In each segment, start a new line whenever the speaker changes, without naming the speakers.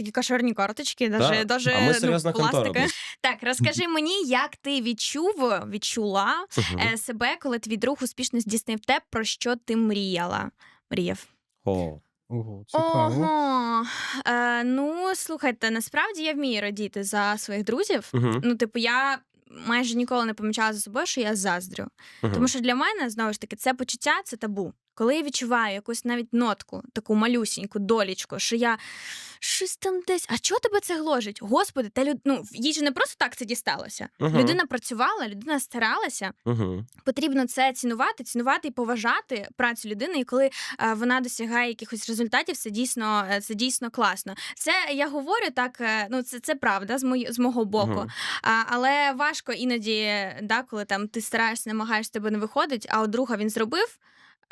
такі кошерні карточки, даже,
Так,
даже
а ми
ну,
серйозна контора.
пластика. Так, розкажи мені, як ти відчув, відчула е, себе, коли твій друг успішно здійснив те, про що ти мріяла? Мріяв.
О,
Ого, цікаво.
Ого. Е, ну, слухайте, насправді я вмію радіти за своїх друзів.
Мгм.
Ну, типу, я майже ніколи не помічала за собою, що я заздрю.
Мгм.
Тому що для мене знову ж таки це почуття, це табу. Коли я відчуваю якусь навіть нотку, таку малюсіньку долічку, що я щось там десь. А чого тебе це гложить? Господи, та люд... ну, їй же не просто так це дісталося.
Мгм.
Людина працювала, людина старалася.
Мгм.
Потрібно це цінувати, цінувати і поважати працю людини. І коли е, вона досягає якихось результатів, це дійсно е, це дійсно класно. Це я говорю так. е, Ну це, це правда з мої, з мого боку.
Мгм.
А, але важко іноді, да, коли там ти стараєшся, намагаєшся тебе не виходить, а от друга він зробив.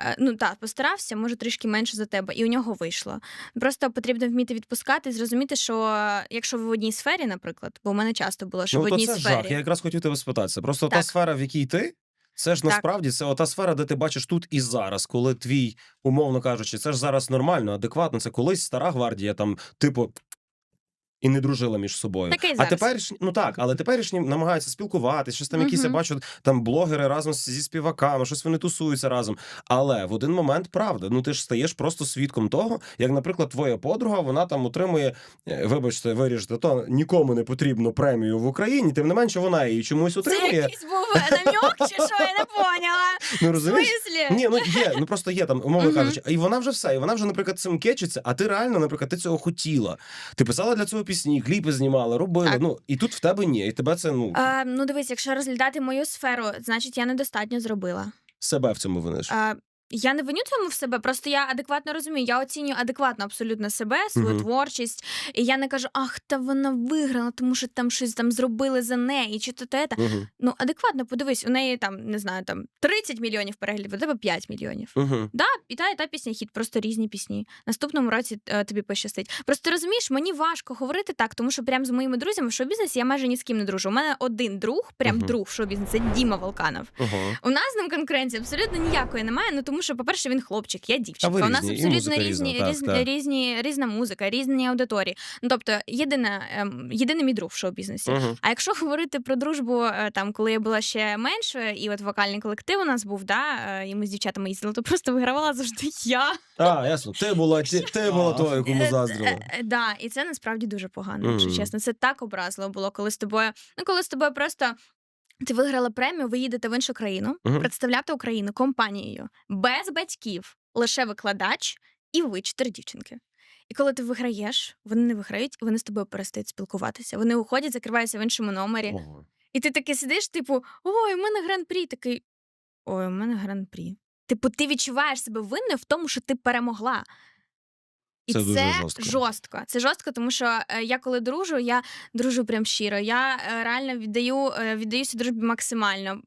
Е, Ну так, постарався, може трішки менше за тебе, і у нього вийшло. Просто потрібно вміти відпускати, зрозуміти, що якщо ви в одній сфері, наприклад, бо в мене часто було, що
Ну,
в
то
одній
це
сфері.
жах. Я якраз хотів тебе спитатися. Просто та сфера, в якій ти, це ж
Так.
насправді це ота сфера, де ти бачиш тут і зараз, коли твій, умовно кажучи, це ж зараз нормально, адекватно. Це колись стара гвардія, там, типу. І не дружила між собою.
Таке і
а
зараз.
теперішні, ну так, але теперішні намагаються спілкуватися, щось там якісь я
Мгм.
бачу, там блогери разом з- зі співаками, щось вони тусуються разом. Але в один момент правда, ну ти ж стаєш просто свідком того, як, наприклад, твоя подруга, вона там отримує, е, вибачте, виріжте, то нікому не потрібну премію в Україні, тим не менше вона її чомусь
Це
отримує.
якийсь був намек, чи що я не поняла.
Ну
В
розумієш?
смислі?
Ні, ну є, ну просто є там, умовно
Мгм.
кажучи, і вона вже все, і вона вже, наприклад, цим кечиться, а ти реально, наприклад, ти цього хотіла. Ти писала для цього пісні, кліпи знімала, робила.
Так.
Ну і тут в тебе ні, і тебе це ну
А, ну дивись, якщо розглядати мою сферу, значить я недостатньо зробила.
себе в цьому виниш.
А, я не виню цьому в себе, просто я адекватно розумію. Я оцінюю адекватно абсолютно себе, свою
Мгм.
творчість. І я не кажу, ах, та вона виграла, тому що там щось там зробили за неї, чи то те. та.
Угу.
Ну, адекватно подивись, у неї там не знаю, там 30 мільйонів переглядів, у тебе 5 мільйонів.
Угу.
Да, і та, і та пісня хіт, просто різні пісні. Наступному році е, тобі пощастить. Просто розумієш, мені важко говорити так, тому що прям з моїми друзями в шоу-бізнесі я майже ні з ким не дружу. У мене один друг, прям
Мгм.
друг в шоу-бізнесі, це Діма Волканов.
Угу.
У нас з ним конкуренції абсолютно ніякої немає. Ну тому що, по-перше, він хлопчик, я дівчинка.
ви
У нас
різні,
абсолютно різні,
різна, так,
різні,
так.
різна музика, різні аудиторії. Ну тобто, єдина, ем, єдиний мій друг в шоу-бізнесі.
Угу.
А якщо говорити про дружбу, е, там коли я була ще меншою, і от вокальний колектив у нас був, да, е, і ми з дівчатами їздили, то просто вигравала завжди я.
А, ясно. Ти була ти, ти була тою, кому
Е,
заздрила.
Да, і це насправді дуже погано, якщо чесно. Це так образливо було, коли з тобою. Ну, коли з тобою просто. Ти виграла премію, ви їдете в іншу країну,
Мгм.
представляти Україну компанією без батьків, лише викладач і ви чотири дівчинки. І коли ти виграєш, вони не виграють, вони з тобою перестають спілкуватися. Вони уходять, закриваються в іншому номері.
Ого.
І ти таки сидиш, типу, ой, у мене гран-прі такий. Ой, у мене гран-прі. Типу, ти відчуваєш себе винною в тому, що ти перемогла. І
Це
це,
дуже жорстко.
жорстко. Це жорстко, тому що е, я коли дружу, я дружу прям щиро. Я е, реально віддаю, е, віддаюся дружбі максимально.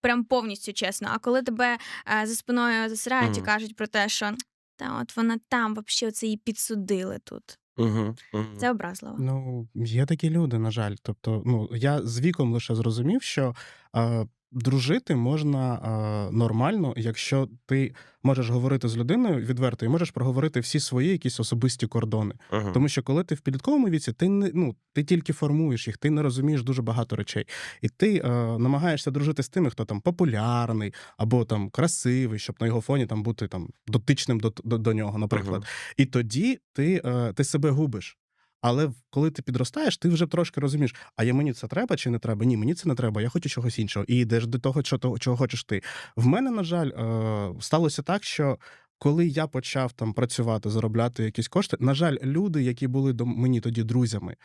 Прям повністю чесно. А коли тебе е, за спиною засирають і кажуть про те, що та от вона там, взагалі, це її підсудили тут.
Угу. Угу.
Це образливо.
Ну, є такі люди, на жаль. Тобто, ну, я з віком лише зрозумів, що е, дружити можна е, нормально, якщо ти можеш говорити з людиною відверто і можеш проговорити всі свої якісь особисті кордони.
Угу.
Тому що коли ти в підлітковому віці, ти не ну ти тільки формуєш їх, ти не розумієш дуже багато речей, і ти е, намагаєшся дружити з тими, хто там популярний або там красивий, щоб на його фоні там бути там дотичним до, до, до нього, наприклад. І тоді ти, е, ти себе губиш. Але коли ти підростаєш, ти вже трошки розумієш, а я мені це треба чи не треба? Ні, мені це не треба, я хочу чогось іншого. І йдеш до того, чого, чого хочеш ти. В мене, на жаль, е, сталося так, що. Коли я почав там працювати, заробляти якісь кошти, на жаль, люди, які були до мені тоді друзями,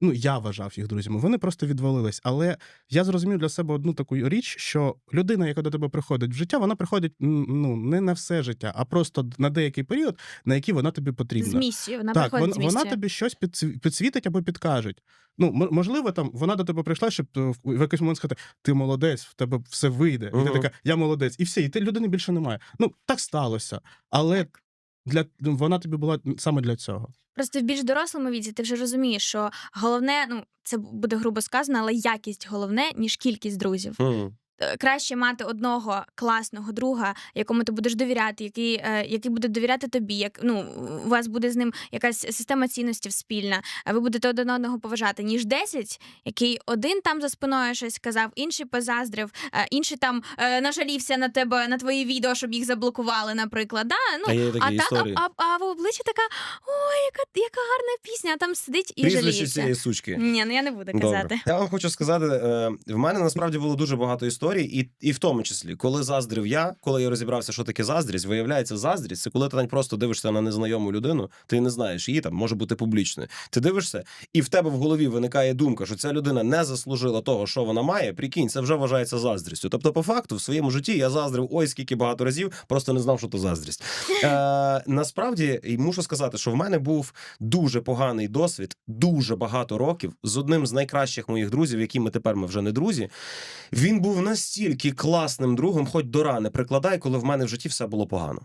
ну я вважав їх друзями, вони просто відвалились. Але я зрозумів для себе одну таку річ, що людина, яка до тебе приходить в життя, вона приходить ну не на все життя, а просто на деякий період, на який вона тобі потрібна.
З місією, вона
Так,
приходить
вон,
з місією.
вона тобі щось підсві- підсвітить або підкажуть. Ну, можливо, там вона до тебе прийшла, щоб е, в якийсь момент сказати, ти молодець, в тебе все вийде. І ти така, я молодець, і все, і ти людини більше немає. Ну, так сталося. Але
Так.
для ну, вона тобі була саме для цього.
Просто в більш дорослому віці ти вже розумієш, що головне, ну це буде грубо сказано, але якість головне, ніж кількість друзів.
Угу.
Е, краще мати одного класного друга, якому ти будеш довіряти, який, е, який буде довіряти тобі. Як ну у вас буде з ним якась система цінностей спільна, а ви будете один одного поважати, ніж 10, який один там за спиною щось сказав, інший позаздрив, е, інший там нажалівся на тебе на твої відео, щоб їх заблокували, наприклад. Да? Ну,
А є такі
а,
історії.
а, а, а в обличчі така: ой, яка, яка гарна пісня, а там сидить і
Прізвище
жаліється.
цієї сучки.
Ні, ну я не буду
Добре.
казати.
Я вам хочу сказати, в мене насправді було дуже багато історій, і, і в тому числі, коли заздрив я, коли я розібрався, що таке заздрість, виявляється, заздрість це коли ти навіть просто дивишся на незнайому людину, ти не знаєш її там, може бути публічною. Ти дивишся, і в тебе в голові виникає думка, що ця людина не заслужила того, що вона має. Прикинь, це вже вважається заздрістю. Тобто, по факту, в своєму житті я заздрив ой скільки багато разів, просто не знав, що то заздрість. Е, насправді, і мушу сказати, що в мене був дуже поганий досвід, дуже багато років з одним з найкращих моїх друзів, якими тепер ми вже не друзі. Він був настільки класним другом, хоч до рани прикладай, коли в мене в житті все було погано.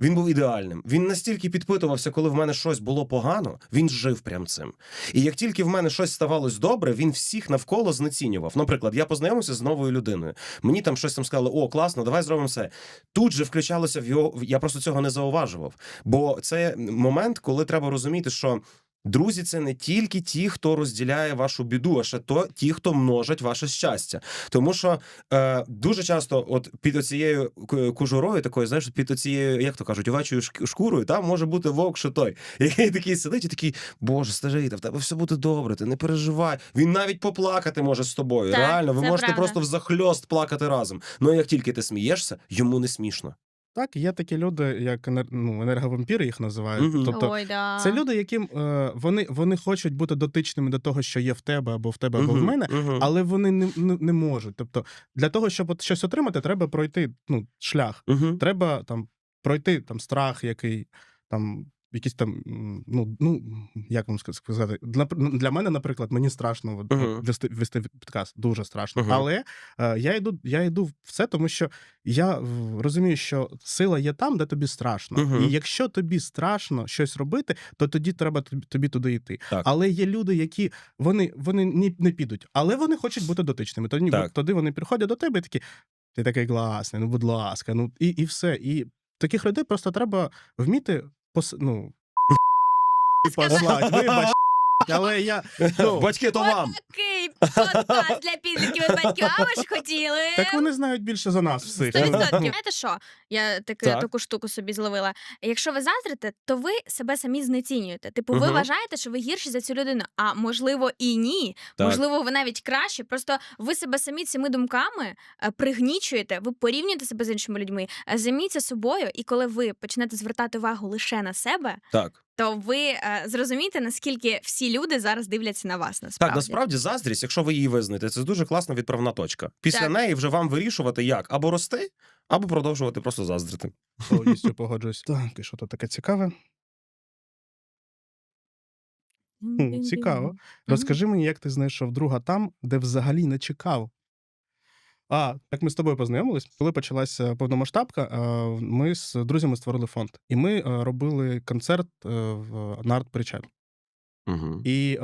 Він був ідеальним. Він настільки підпитувався, коли в мене щось було погано, він жив прям цим. І як тільки в мене щось ставалось добре, він всіх навколо знецінював. Наприклад, я познайомився з новою людиною. Мені там щось там сказали: о, класно, давай зробимо все. Тут же включалося в його. Я просто цього не зауважував. Бо це момент, коли треба розуміти, що. Друзі, це не тільки ті, хто розділяє вашу біду, а ще то ті, хто множать ваше щастя. Тому що е, дуже часто, от під оцією кожурою, такою, знаєш, під оцією, як то кажуть, овечою шк- шкурою, там може бути вовк шитой, який такий сидить і такий, Боже, старий, та в тебе все буде добре, ти не переживай. Він навіть поплакати може з тобою.
Так,
Реально, ви можете
правда.
просто взахльост плакати разом. Ну як тільки ти смієшся, йому не смішно.
Так, є такі люди, як ну, енерговампіри їх називають.
Мгм.
Тобто,
Ой, да.
це люди, яким е, вони, вони хочуть бути дотичними до того, що є в тебе, або в тебе, або в мене,
мгм.
але вони не, не, не можуть. Тобто, для того, щоб от щось отримати, треба пройти ну, шлях. Треба там пройти там страх, який там. Якісь там, ну, ну як вам сказати, для, для мене, наприклад, мені страшно от,
Мгм.
вести, вести підказ, дуже страшно.
Мгм.
Але е, я йду, я йду в це, тому що я розумію, що сила є там, де тобі страшно.
Мгм.
І якщо тобі страшно щось робити, то тоді треба тобі, тобі туди йти.
Так.
Але є люди, які вони, вони не, не підуть, але вони хочуть бути дотичними. Тоді,
Так.
тоді вони приходять до тебе і такі: ти такий класний, ну будь ласка, ну і, і все. І таких людей просто треба вміти пос, ну, послать. Вибач. Але я ну,
Батьки, то вам.
Подкаст для підлітків і батьків. А ви ж хотіли?
так вони знають більше за нас всіх.
Сто відсотків. Знаєте що? Я таки,
Так.
таку штуку собі зловила. Якщо ви заздрите, то ви себе самі знецінюєте. Типу, ви
Мгм.
вважаєте, що ви гірші за цю людину. А можливо, і ні.
Так.
Можливо, ви навіть краще. Просто ви себе самі цими думками е, пригнічуєте, ви порівнюєте себе з іншими людьми. Е, Займіться собою, і коли ви почнете звертати увагу лише на себе,
Так.
То ви е, зрозумієте, наскільки всі люди зараз дивляться на вас. Насправді
Так, насправді заздрість, якщо ви її визнаєте, це дуже класна відправна точка. Після
Так.
неї вже вам вирішувати, як або рости, або продовжувати просто заздрити.
Повністю погоджуюсь. Так, і що то таке цікаве? Хм, цікаво. Розкажи мені, як ти знайшов друга там, де взагалі не чекав. А, як ми з тобою познайомились, коли почалася повномасштабка, е, ми з друзями створили фонд. І ми е, робили концерт е, в на арт-причал.
Угу.
І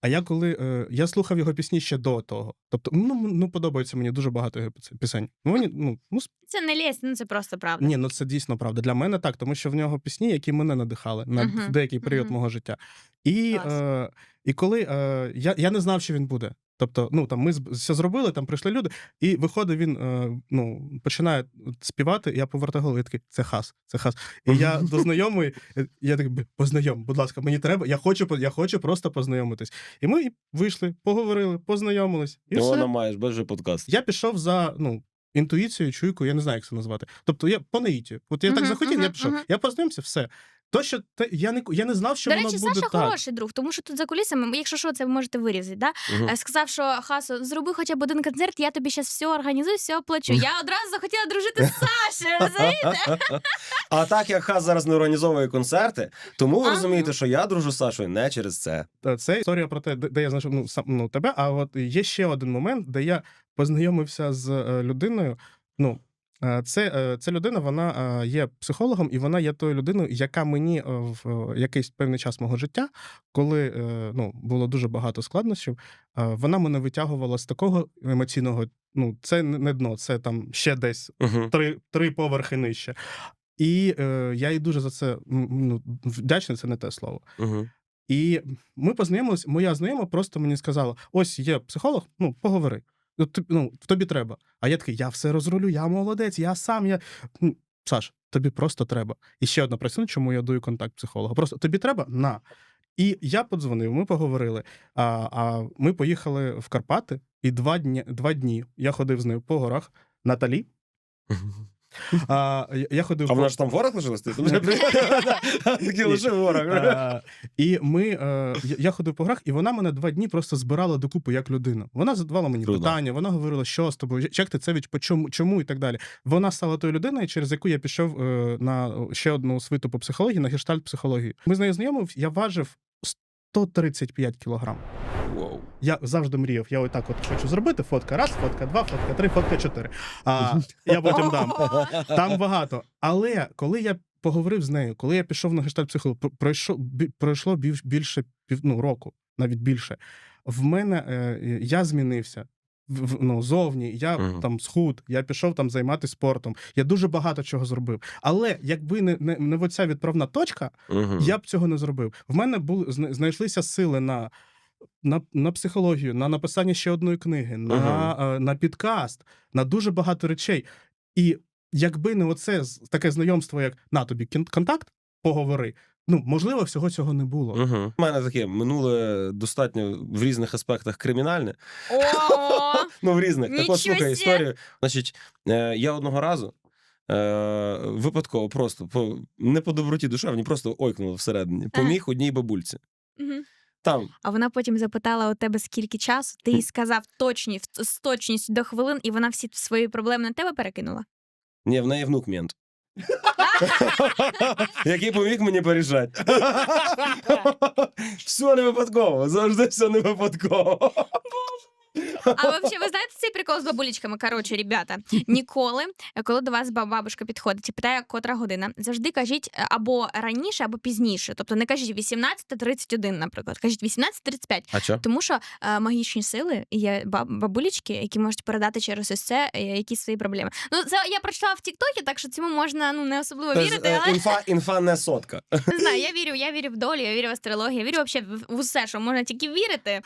а я коли я слухав його пісні ще до того. Тобто, ну, ну подобається мені дуже багато його пісень. Ну, мені, ну, ну,
Це не лєсть, ну це просто правда.
ні, ну це дійсно правда. Для мене так, тому що в нього пісні, які мене надихали на в деякий період
мгм.
мого життя. І, е, і коли е, я, я не знав, що він буде. Тобто, ну там ми все зробили, там прийшли люди, і виходить він, е, ну, починає співати, я повертаю голову, я такий, це хас, це хас. І я до знайомої, е, я такий, «Б- познайом, будь ласка, мені треба, я хочу, я хочу просто познайомитись. І ми вийшли, поговорили, познайомились. І все.
маєш більше подкаст.
Я пішов за ну, інтуїцією, чуйкою, я не знаю, як це назвати. Тобто я по наїті. От я так
Мгм,
захотів, я
мгм,
пішов.
мгм.
Я познайомився, все. То, що те, я не я не знав, що
До
воно
речі,
буде
Саша
так.
хороший друг, тому що тут за кулісами, якщо що, це ви можете вирізати. Да? Е, Сказав, що Хасо, зроби хоча б один концерт, я тобі зараз все організую, все оплачу. Я одразу захотіла дружити з Сашею, розумієте?
А так як Хас зараз не організовує концерти, тому ви розумієте, що я дружу з Сашою не через це.
Це історія про те, де, я знайшов ну, сам ну, тебе. А от є ще один момент, де я познайомився з е, людиною. Ну, Це, е, це людина, вона е, є психологом, і вона є тою людиною, яка мені е, в якийсь певний час мого життя, коли ну, було дуже багато складнощів, вона мене витягувала з такого емоційного. Ну, це не дно, це там ще десь
Угу.
три, три поверхи нижче. І е, я їй дуже за це ну, вдячний, це не те слово.
Угу.
І ми познайомились. Моя знайома просто мені сказала: ось є психолог, ну поговори. Ти- Ну, тобі треба. А я такий, я все розрулю, я молодець, я сам. я... Саш, тобі просто треба. І ще одна причина, чому я даю контакт психолога. Просто тобі треба на. І я подзвонив, ми поговорили. А, а ми поїхали в Карпати, і два дні, два дні я ходив з нею по горах. Наталі. А, я- ходив
А вона ж там в горах лишилась? Ти лише в.
Е, І ми, е, я- ходив по грах, і вона мене два дні просто збирала докупи як людина. Вона задавала мені питання, вона говорила, що з тобою, як ти це від чому, і так далі. Вона стала тою людиною, через яку я пішов е, на ще одну свиту по психології, на гештальт психології. Ми з нею знайомив, я важив 135 кілограм.
Вау.
Я завжди мріяв, я отак от хочу зробити. Фотка раз, фотка два, фотка три, фотка чотири. А я потім дам. Там багато. Але коли я поговорив з нею, коли я пішов на гештальт психолог, пройшло, пройшло більше пів, ну, року, навіть більше. В мене е, я змінився. В- Ну, зовні, я
Мгм.
там схуд, я пішов там займатися спортом. Я дуже багато чого зробив. Але якби не, не, не оця відправна точка,
Мгм.
я б цього не зробив. В мене були знайшлися сили на, на, на психологію, на написання ще одної книги, на, е, на підкаст, на дуже багато речей. І якби не оце таке знайомство, як на тобі контакт, поговори. Ну, можливо, всього цього не було.
Угу. У мене таке минуле достатньо в різних аспектах кримінальне. Ну, в різних. Так от слухай історію. Значить, е, я одного разу е, випадково просто по, не по доброті душевній, просто ойкнуло всередині. Поміг одній бабульці.
Мгм.
Там
А вона потім запитала у тебе скільки часу, ти їй сказав точні в- з точністю до хвилин, і вона всі свої проблеми на тебе перекинула.
ні, в неї внук мент. Який поміг мені порішати. Все не випадково. Завжди все не випадково.
А взагалі, ви знаєте цей прикол з бабулечками? Коротше, ребята, ніколи, е, коли до вас ба- бабушка підходить і питає, котра година, завжди кажіть е, або раніше, або пізніше. Тобто не кажіть 18.31, наприклад, кажіть 18.35.
А що?
Тому що е, магічні сили є ба- бабулечки, які можуть передати через ось це е, якісь свої проблеми. Ну, це я прочитала в Тіктокі, так що цьому можна ну не особливо вірити, але
Інфа, інфа не сотка.
не знаю, я вірю, я вірю в долю, я вірю в астрологію, я вірю взагалі в усе, що можна тільки вірити.